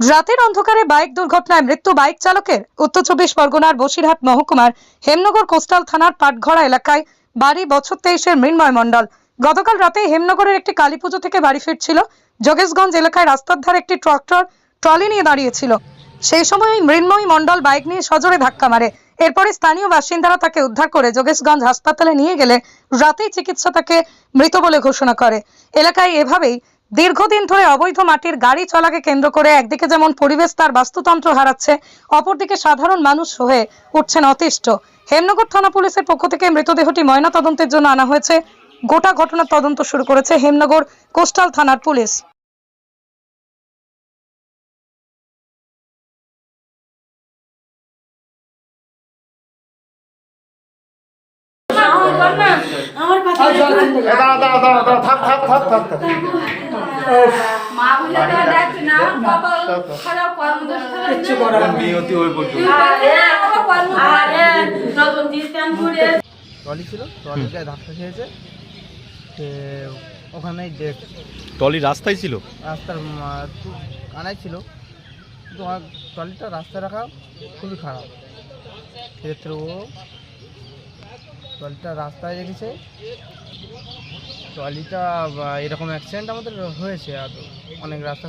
রাতের অন্ধকারে বাইক দুর্ঘটনায় মৃত্যু বাইক চালকের। উত্তর চব্বিশ পরগনার বসিরহাট মহকুমার হেমনগর কোস্টাল থানার পাটঘরা এলাকায় বাড়ি বছর তেইশের মৃন্ময় মণ্ডল। গতকাল রাতে হেমনগরের একটি কালী পুজো থেকে বাড়ি ফিরছিল। যোগেশগঞ্জ এলাকায় রাস্তার ধারে একটি ট্রাক্টর ট্রলি নিয়ে দাঁড়িয়েছিল। সেই সময় মৃন্ময় মণ্ডল বাইক নিয়ে সজোরে ধাক্কা মারে। এরপরে স্থানীয় বাসিন্দারা তাকে উদ্ধার করে যোগেশগঞ্জ হাসপাতালে নিয়ে গেলে রাতেই চিকিৎসা তাকে মৃত বলে ঘোষণা করে। এলাকায় এভাবেই দীর্ঘদিন ধরে অবৈধ মাটির গাড়ি চলাকে কেন্দ্র করে একদিকে যেমন পরিবেশ তার বাস্তুতন্ত্র হারাচ্ছে অপরদিকে সাধারণ মানুষ হয়ে উঠছেন অতিষ্ঠ। হেমনগর থানা পুলিশের পক্ষ থেকে মৃতদেহটি ময়না তদন্তের জন্য আনা হয়েছে। গোটা ঘটনার তদন্ত শুরু করেছে হেমনগর কোস্টাল থানার পুলিশ। আমার কথা দাঁড়া দাঁড়া দাঁড়া দাঁড়া থাক থাক থাক থাক থাক। মা বলে তো দেখছি না বাবা খারাপ কর্মদশা কিচ্ছু করে নিয়তি হয়ে পড়ছে আরে কর্ম আরে নতুন জিস্তানপুরে ট্রলি ছিল ধাক্কা খেয়েছে। সে ওখানেই ডেট টলি রাস্তায় ছিল? রাস্তার কানাই ছিল। কিন্তু ট্রলিটা রাস্তায় রাখা খুবই খারাপ। সেক্ষেত্রে ও ট্রলিটা রাস্তায় রেখেছে। ট্রলিটা এরকম অ্যাক্সিডেন্ট আমাদের হয়েছে আর অনেক রাস্তা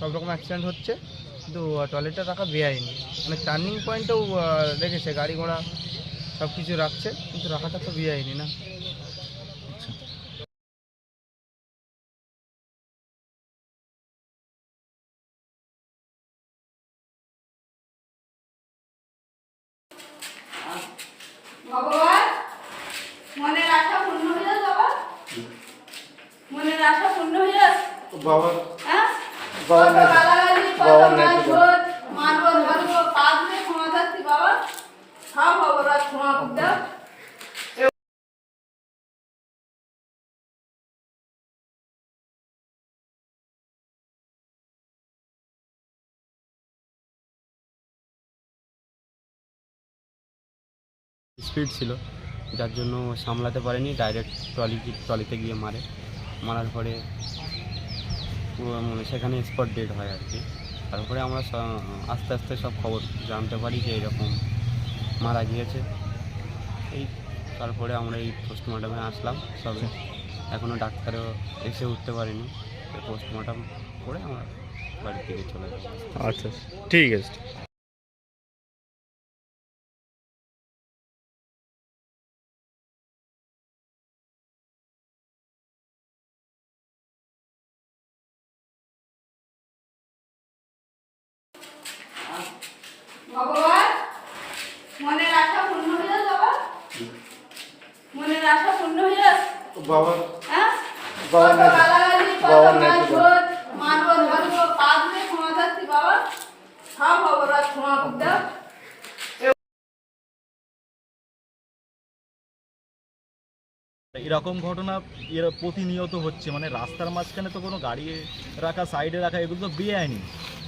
সব রকম অ্যাক্সিডেন্ট হচ্ছে। কিন্তু ট্রলিটা রাখা বেআইনি। মানে টার্নিং পয়েন্টেও রেখেছে গাড়ি ঘোড়া সব কিছু রাখছে। কিন্তু রাখাটা তো বেআইনি না। বাবা বাবা বাবা। বাবা স্পিড ছিল যার জন্য ও সামলাতে পারেনি ডাইরেক্ট ট্রলি ট্রলিতে গিয়ে মারে। মারার পরে সেখানে স্পট ডেড হয় আর কি। তারপরে আমরা আস্তে আস্তে সব খবর জানতে পারি যে এরকম মারা গিয়েছে। এই তারপরে আমরা এই পোস্টমর্টমে আসলাম সবে। এখনও ডাক্তারও এসে উঠতে পারিনি। পোস্টমর্টম করে আমরা বাড়ির দিকে চলে যাব। আচ্ছা। ঠিক আছে। হ্যাঁ? বাবা কত নেই তো। গালাগালি কত বাবা নেই তো। মারধর মারবো ধরবো পা ধরে ক্ষমা চাচ্ছি বাবা। সব অপরাধ ক্ষমা দাও এরকম ঘটনা এর প্রতিনিয়ত হচ্ছে মানে রাস্তার মাঝখানে তো কোনো গাড়ি রাখা সাইডে রাখা এগুলো তো বেআইনি।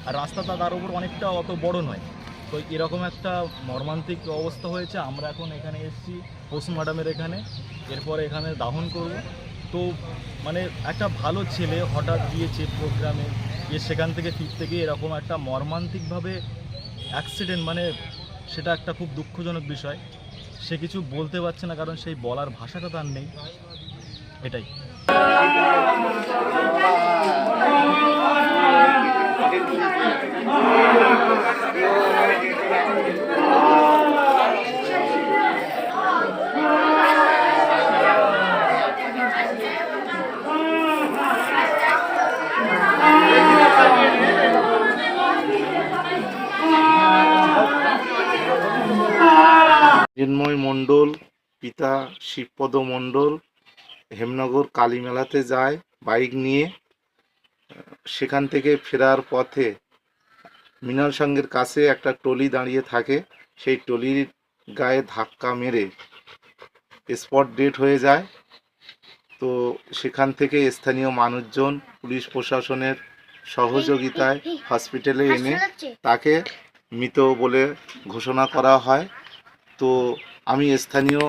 আর রাস্তাটা তার উপর অনেকটা অত বড় নয়। তো এরকম একটা মর্মান্তিক অবস্থা হয়েছে আমরা এখন এখানে এসেছি পোস্টমর্টমের এখানে। এরপরে এখানে দাহন করব। তো মানে একটা ভালো ছেলে হঠাৎ গিয়েছে প্রোগ্রামে গিয়ে সেখান থেকে ফিরতে গিয়ে এরকম একটা মর্মান্তিকভাবে অ্যাক্সিডেন্ট মানে সেটা একটা খুব দুঃখজনক বিষয়। সে কিছু বলতে পারছে না, কারণ সেই বলার ভাষাটা তার নেই। এটাই। চিন্ময় মণ্ডল পিতা শিবপদ মণ্ডল হেমনগর কালীমেলাতে যায় বাইক নিয়ে সেখান থেকে ফেরার পথে মিনাল সঙ্গের কাছে একটা টলি দাঁড়িয়ে থাকে। সেই টলির গায়ে ধাক্কা মেরে স্পট ডেট হয়ে যায়। তো সেখান থেকে স্থানীয় মানুষজন পুলিশ প্রশাসনের সহযোগিতায় হসপিটালে এনে তাকে মৃত বলে ঘোষণা করা হয়। তো আমি স্থানীয়